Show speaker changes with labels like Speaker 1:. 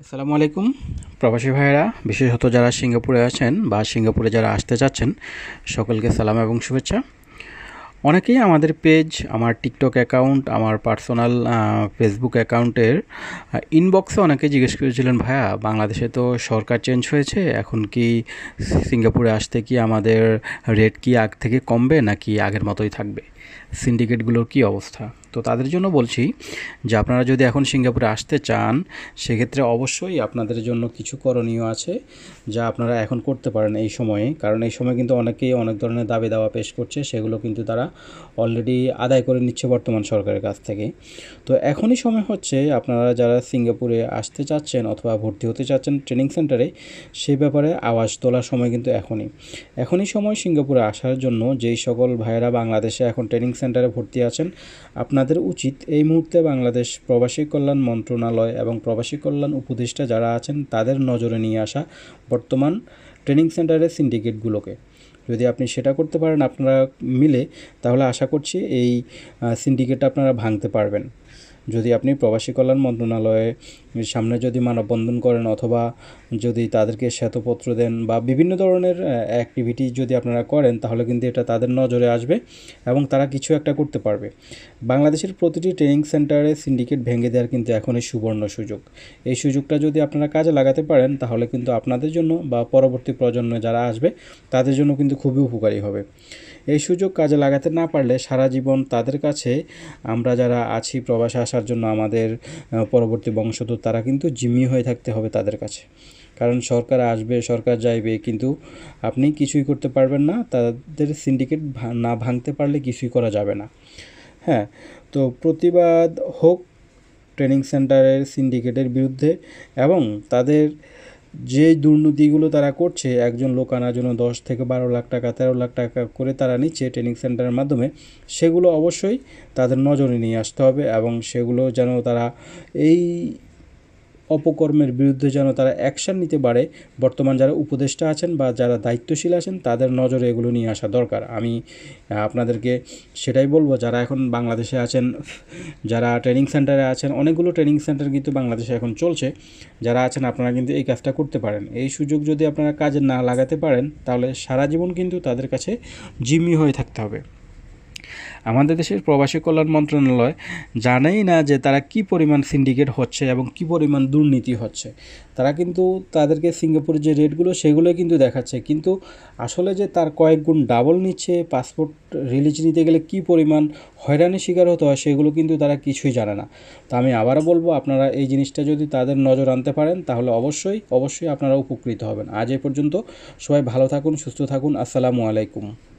Speaker 1: আসসালামু আলাইকুম। প্রবাসী ভাইয়েরা, বিশেষত যারা সিঙ্গাপুরে আছেন বা সিঙ্গাপুরে যারা আসতে চাচ্ছেন, সকলকে সালাম এবং শুভেচ্ছা। অনেকেই আমাদের পেজ, আমার টিকটক অ্যাকাউন্ট, আমার পার্সোনাল ফেসবুক অ্যাকাউন্টের ইনবক্সে অনেকে জিজ্ঞেস করেছিলেন, ভাইয়া, বাংলাদেশে তো সরকার চেঞ্জ হয়েছে, এখন কি সিঙ্গাপুরে আসতে কি আমাদের রেট কি আগ থেকে কমবে নাকি আগের মতোই থাকবে? সিন্ডিকেটগুলোর কি অবস্থা? তো তাদের জন্য বলছি যে আপনারা যদি এখন সিঙ্গাপুরে আসতে চান, সেক্ষেত্রে অবশ্যই আপনাদের জন্য কিছু করণীয় আছে যা আপনারা এখন করতে পারেন এই সময়ে। কারণ এই সময় কিন্তু অনেকেই অনেক ধরনের দাবি দাওয়া পেশ করছে, সেগুলো কিন্তু তারা অলরেডি আদায় করে নিচ্ছে বর্তমান সরকারের কাছ থেকে। তো এখনই সময় হচ্ছে আপনারা যারা সিঙ্গাপুরে আসতে চাচ্ছেন অথবা ভর্তি হতে চাচ্ছেন ট্রেনিং সেন্টারে সেই ব্যাপারে আওয়াজ তোলার সময় কিন্তু এখনই। এখনই সময় সিঙ্গাপুরে আসার জন্য যেই সকল ভাইয়েরা বাংলাদেশে এখন ট্রেনিং সেন্টারে ভর্তি আছেন আপনাদের উচিত এই মুহূর্তে বাংলাদেশ প্রবাসী কল্যাণ মন্ত্রণালয় এবং প্রবাসী কল্যাণ উপদেষ্টা যারা আছেন, তাদের নজরে নিয়ে আসা বর্তমান ট্রেনিং সেন্টারের সিন্ডিকেটগুলোকে। যদি আপনি সেটা করতে পারেন আপনারা মিলে, তাহলে আশা করছি এই সিন্ডিকেটটা আপনারা ভাঙতে পারবেন। যদি আপনি প্রবাসী কল্যাণ মন্ত্রণালয়ে সামনে যদি মানববন্ধন করেন অথবা যদি তাদেরকে শ্বেতপত্র দেন বা বিভিন্ন ধরনের অ্যাক্টিভিটি যদি আপনারা করেন, তাহলে কিন্তু এটা তাদের নজরে আসবে এবং তারা কিছু একটা করতে পারবে। বাংলাদেশের প্রতিটি ট্রেনিং সেন্টারে সিন্ডিকেট ভেঙে দেওয়ার কিন্তু এখনই সুবর্ণ সুযোগ। এই সুযোগটা যদি আপনারা কাজে লাগাতে পারেন, তাহলে কিন্তু আপনাদের জন্য বা পরবর্তী প্রজন্মে যারা আসবে, তাদের জন্য কিন্তু খুবই উপকারী হবে। এই সুযোগ কাজে লাগাতে না পারলে সারা জীবন তাদের কাছে আমরা যারা আছি, প্রবাসে আসার জন্য আমাদের পরবর্তী বংশধর তারা কিন্তু জিম্মি হয়ে থাকতে হবে তাদের কাছে। কারণ সরকার আসবে, সরকার যাইবে, কিন্তু আপনি কিছুই করতে পারবেন না, তাদের সিন্ডিকেট না ভাঙতে পারলে কিছুই করা যাবে না। হ্যাঁ তো প্রতিবাদ হোক ট্রেনিং সেন্টারের সিন্ডিকেটের বিরুদ্ধে এবং তাদের যে দুর্নীতিগুলো তারা করছে, একজন লোক আনার জন্য দশ থেকে বারো লাখ টাকা, তেরো লাখ টাকা করে তারা নিচ্ছে ট্রেনিং সেন্টারের মাধ্যমে, সেগুলো অবশ্যই তাদের নজরে নিয়ে আসতে হবে এবং সেগুলো যেন তারা এই অপকর্মের বিরুদ্ধে যেন তারা অ্যাকশান নিতে পারে, বর্তমান যারা উপদেষ্টা আছেন বা যারা দায়িত্বশীল আছেন, তাদের নজরে এগুলো নিয়ে আসা দরকার। আমি আপনাদেরকে সেটাই বলব, যারা এখন বাংলাদেশে আছেন, যারা ট্রেনিং সেন্টারে আছেন, অনেকগুলো ট্রেনিং সেন্টার কিন্তু বাংলাদেশে এখন চলছে। যারা আছেন, আপনারা কিন্তু এই কাজটা করতে পারেন। এই সুযোগ যদি আপনারা কাজে না লাগাতে পারেন, তাহলে সারা জীবন কিন্তু তাদের কাছে জিম্মি হয়ে থাকতে হবে। আমাদের দেশের প্রবাসী কল্যাণ মন্ত্রণালয় জানেই না যে তারা কি পরিমাণ সিন্ডিকেট হচ্ছে এবং কি পরিমাণ দুর্নীতি হচ্ছে। তারা কিন্তু তাদেরকে সিঙ্গাপুরের যে রেটগুলো সেগুলো কিন্তু দেখাচ্ছে। কিন্তু আসলে যে তার কয়েক গুণ ডাবল নিচ্ছে পাসপোর্ট রিলিজ নিতে গেলে কি পরিমাণ হয়রানির শিকার হতে হয় সেগুলো কিন্তু তারা কিছুই জানে না। তো আমি আবারও বলব, আপনারা এই জিনিসটা যদি তাদের নজর আনতে পারেন, তাহলে অবশ্যই অবশ্যই আপনারা উপকৃত হবেন। আজ এ পর্যন্ত সবাই ভালো থাকুন, সুস্থ থাকুন। আসসালামু আলাইকুম।